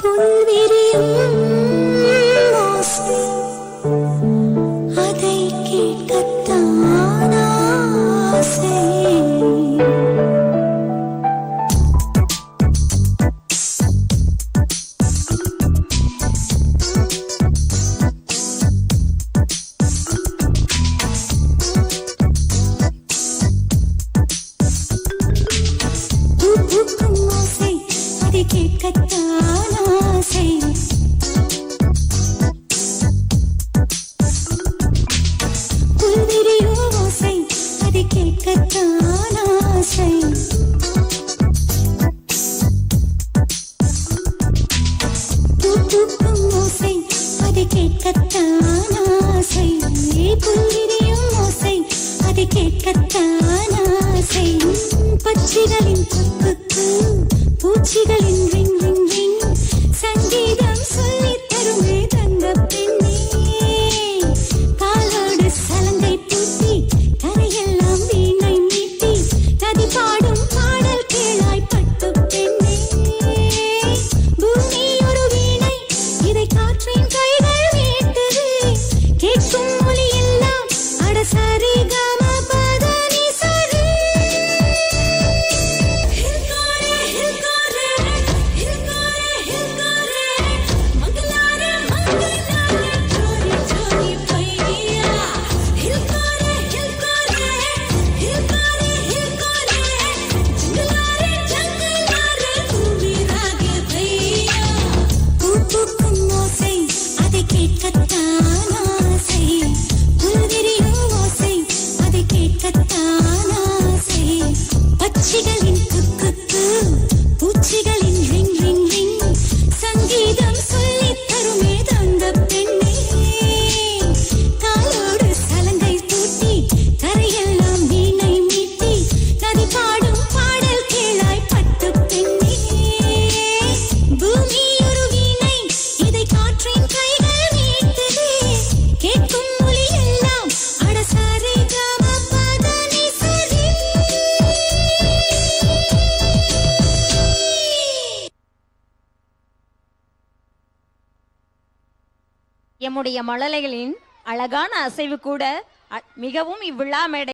புல்விரியும் கேட்கத்தான் ஆசை. நீ புரியும் ஓசை. அதை கேட்கத்தான் time. எம்முடைய மழலைகளின் அழகான அசைவு கூட மிகவும் இவ்விழா மேடை